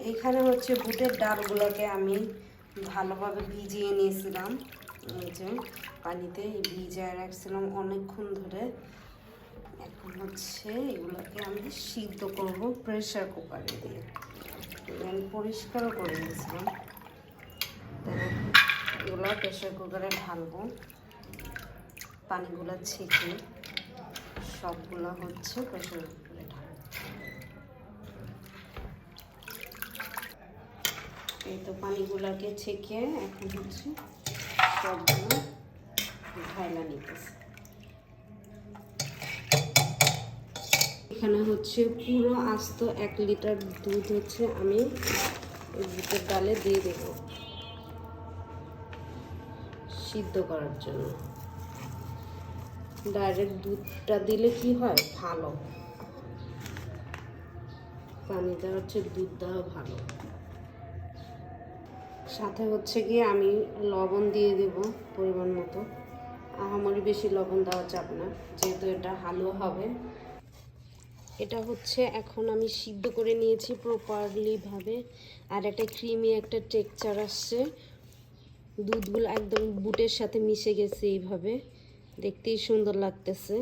এইখানে হচ্ছে বুটের ডালগুলোকে আমি ভালোভাবে ভিজিয়ে নিয়েছিলাম। এই যে পানিতে ভিজিয়ে রাখছিলাম অনেকক্ষণ ধরে। এখন হচ্ছে এগুলোকে আমি সিদ্ধ করব প্রেশার কুকারে দিয়ে। আমি পরিষ্কারও করে নিয়েছিলাম। এগুলো প্রেশার কুকারে ঢালবো। পানিগুলো ছেঁকে সবগুলো হচ্ছে প্রেশার কুকারে ঢালবো এই তো পানিগুলোকে ছেঁকে এখন হচ্ছে সবগুলো ঢাইলা নিতেছে। এখানে হচ্ছে পুরো আস্ত এক লিটার দুধ হচ্ছে আমি বুটের ডালে দিয়ে দেব। সিদ্ধ করার জন্য। ডাইরেক্ট দুধটা দিলে কি হয়? ভালো। পানি দেওয়া হচ্ছে দুধ দেওয়া ভালো। সাথে হচ্ছে গিয়ে আমি লবণ দিয়ে দেব পরিমাণ মতো। আহামরি বেশি লবণ দেওয়া যাবে না, যেহেতু এটা হালুয়া হবে। এটা হচ্ছে এখন আমি সিদ্ধ করে নিয়েছি প্রপারলিভাবে, আর একটা ক্রিমি একটা টেক্সচার আসছে। দুধগুলো একদম বুটের সাথে মিশে গেছে এইভাবে। দেখতেই সুন্দর লাগতেছে।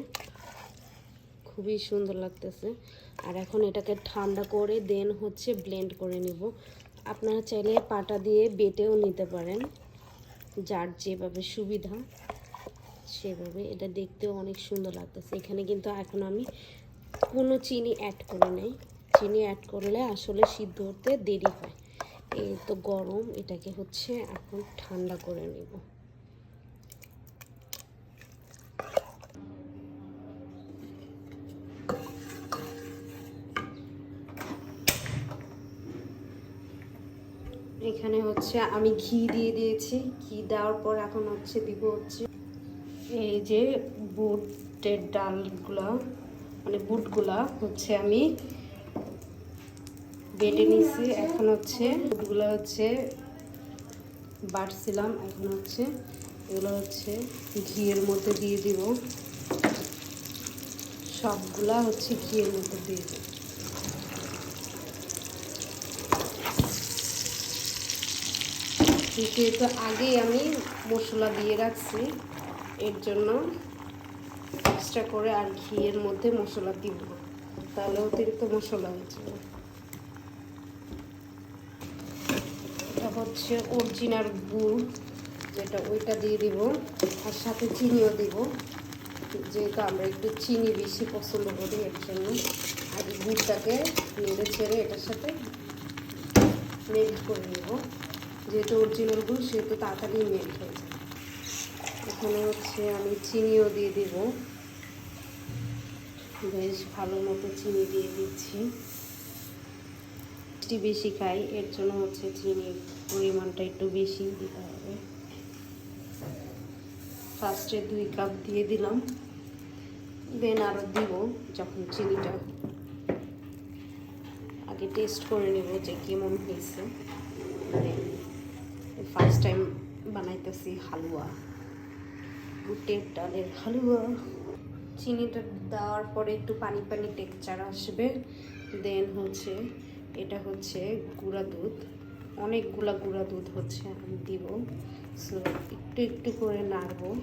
খুবই সুন্দর লাগতেছে। আর এখন এটাকে ঠান্ডা করে দেন হচ্ছে ব্লেন্ড করে নিব। আপনারা চাইলে পাটা দিয়ে বেটেও নিতে পারেন। যার যেভাবে সুবিধা, সেভাবে এটা দেখতেও অনেক সুন্দর লাগতেছে। এখানে কিন্তু এখন আমি কোনো চিনি অ্যাড করে নেই। চিনি অ্যাড করলে আসলে সিদ্ধ হতে দেরি হয়। এই তো গরম, এটাকে হচ্ছে এখন ঠান্ডা করে নেব। এখানে হচ্ছে আমি ঘি দিয়ে দিয়েছি। ঘি দেওয়ার পর এখন হচ্ছে দিব হচ্ছে এই যে বুটের ডালগুলা মানে বুটগুলা হচ্ছে আমি বেটে নিয়েছি। এখন হচ্ছে বুটগুলো হচ্ছে বাটছিলাম। এখন হচ্ছে এগুলো হচ্ছে ঘিয়ের মধ্যে দিয়ে দিব। সবগুলা হচ্ছে ঘিয়ের মধ্যে দিয়ে দিব। যেহেতু আগেই আমি মশলা দিয়ে রাখছি, এর জন্য এক্সট্রা করে আর ঘিয়ের মধ্যে মশলা দিব। তাহলে অতিরিক্ত মশলা হয়ে যাবে। এটা হচ্ছে অরিজিনাল গুড়, যেটা ওইটা দিয়ে দিব, আর সাথে চিনিও দিব, যেহেতু আমরা একটু চিনি বেশি পছন্দ করি, এর জন্য। আর গুড়টাকে নেড়ে ছেড়ে এটার সাথে মেল্ট করে নেব। যেহেতু অরিজিনাল গুড়, সেহেতু তাড়াতাড়ি মেল্ট হয়ে যায়। এখানে হচ্ছে আমি চিনিও দিয়ে দিব। বেশ ভালো মতো চিনি দিয়ে দিচ্ছি। মিষ্টি বেশি খাই, এর জন্য হচ্ছে চিনির পরিমাণটা একটু বেশি দিতে হবে। ফার্স্টে দুই কাপ দিয়ে দিলাম। দেন আরও দিব যখন চিনিটা আগে টেস্ট করে নেব যে কেমন হয়েছে। ফার্স্ট টাইম বানাইতেছি হালুয়া। বুটের ডালের হালুয়া। চিনিটা দেওয়ার পরে একটু পানি পানি টেক্সচার আসবে। দেন হচ্ছে, এটা হচ্ছে গুঁড়া দুধ। অনেকগুলা গুঁড়া দুধ হচ্ছে আমি দিব। সো একটু একটু করে নাড়বো।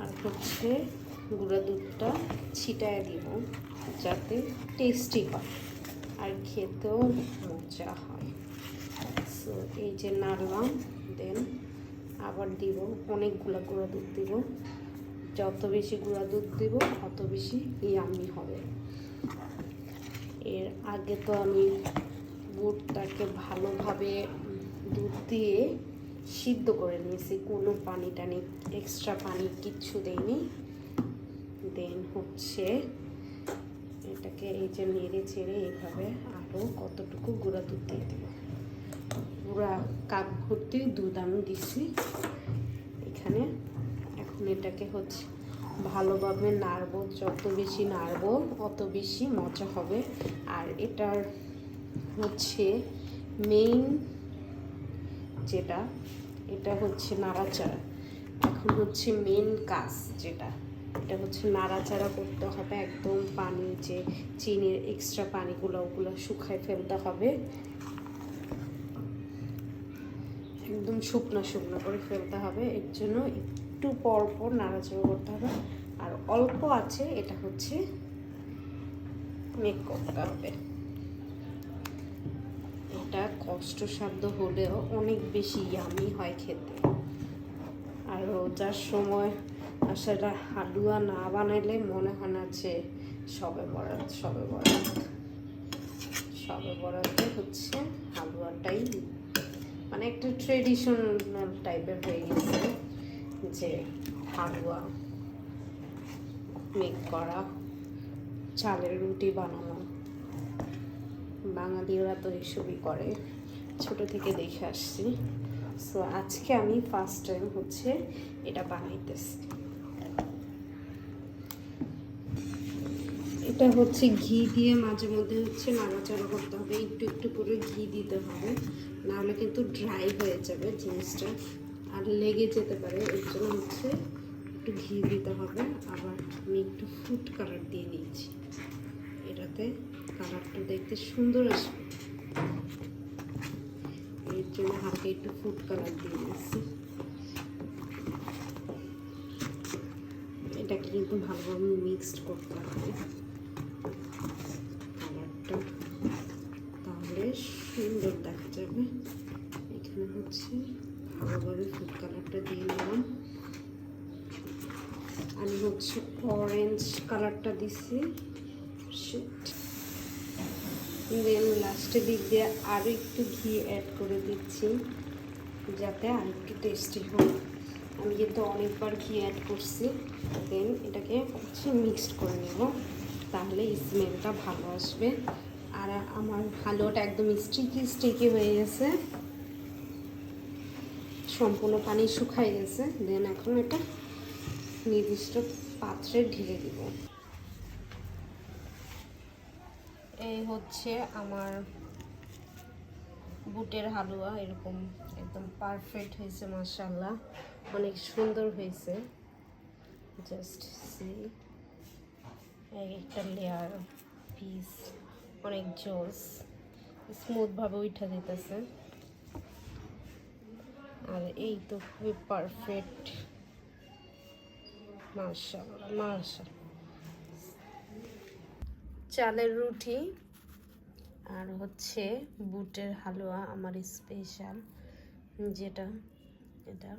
আর হচ্ছে গুঁড়া দুধটা ছিটায় দিব, যাতে টেস্টি হয়। আর খেতেও মজা হয়। সো এই যে নাড়লাম দেন আবার দিব, অনেকগুলো গুঁড়া দুধ দিব। যত বেশি গুঁড়া দুধ দিব অত বেশি ইয়ামি হবে। এর আগে তো আমি বুটটাকে ভালোভাবে দুধ দিয়ে সিদ্ধ করে নিয়েছি, কোনো পানি টানি এক্সট্রা পানি কিচ্ছু দেয়নি দেন হচ্ছে এটাকে এই যে নেড়ে চেড়ে এইভাবে আরও কতটুকু গুঁড়া দুধ দিয়ে দেবো। পুরা কাপ ভর্তি দুধ আমি দিছি এখানে এখন এটাকে হচ্ছে ভালোভাবে নাড়বো, যত বেশি নাড়বো অত বেশি মজা হবে। আর এটার হচ্ছে মেইন যেটা, এটা হচ্ছে নাড়াচাড়া। এখন হচ্ছে মেন কাজ যেটা, এটা হচ্ছে নাড়াচাড়া করতে হবে একদম পানি যে চিনির এক্সট্রা পানিগুলো, ওগুলো শুকায় ফেলতে হবে। একদম শুকনো শুকনো করে ফেলতে হবে। এর জন্য একটু পর পর নাড়াচাড়া করতে হবে। আর অল্প আছে, এটা হচ্ছে মেক করতে হবে। এটা কষ্টসাধ্য হলেও অনেক বেশি ইয়ামি হয় খেতে। আর রোজার সময় আসলে হালুয়া না বানাইলে মনে হয় না যে সবে বরাত সবে বরাত। সবে বরাতে হচ্ছে হালুয়াটাই মানে একটা ট্রেডিশনাল টাইপের হয়ে গেছে। যে হালুয়া মেক করা, চালের রুটি বানানো। বাঙালিরা তো এসবই করে, ছোট থেকে দেখে আসছি। সো আজকে আমি ফার্স্ট টাইম হচ্ছে এটা বানাইতেছি। এটা হচ্ছে ঘি দিয়ে মাঝে মধ্যে হচ্ছে নাড়াচাড়া করতে হবে, একটু একটু করে ঘি দিতে হবে, নাহলে কিন্তু ড্রাই হয়ে যাবে জিনিসটা। আর লেগে যেতে পারে, এর জন্য হচ্ছে একটু ঘি দিতে হবে। আবার আমি একটু ফুড কালার দিয়ে নিয়েছি এটাতে কালারটা দেখতে সুন্দর আসবে। এর জন্য হালকা একটু ফুড কালার দিয়ে দিয়েছি এটাকে কিন্তু ভালোভাবে মিক্সড করতে হবে কালারটা তাহলে সুন্দর দেখা যাবে। এখানে হচ্ছে ভালোভাবে ফুড কালারটা দিয়ে নিলাম আমি হচ্ছে অরেঞ্জ কালারটা দিছি। দেন লাস্টের দিক দিয়ে আরও একটু ঘি অ্যাড করে দিচ্ছি, যাতে আর একটু টেস্টি হয়। আমি কিন্তু অনেকবার ঘি অ্যাড করছি দেন এটাকে হচ্ছে মিক্সড করে নেব, তাহলে স্মেলটা ভালো আসবে। আর আমার ভালোটা একদম স্টিকি স্টিকি হয়ে গেছে। সম্পূর্ণ পানি শুকাই গেছে। দেন এখন এটা নির্দিষ্ট পাত্রে ঢেলে দিব। এই হচ্ছে আমার বুটের হালুয়া। এরকম একদম পারফেক্ট হয়েছে মাসাল্লাহ অনেক সুন্দর হয়েছে। জাস্ট সি এক একটা লেয়ার পিস অনেক জোস। স্মুথভাবে উঠা দিতেছে। আর এই তো খুবই পারফেক্ট মাশাআল্লাহ চালের রুটি আর হচ্ছে বুটের হালুয়া আমার স্পেশাল যেটা, এটা।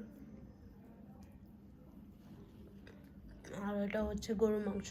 আর এটা হচ্ছে গরুর মাংস।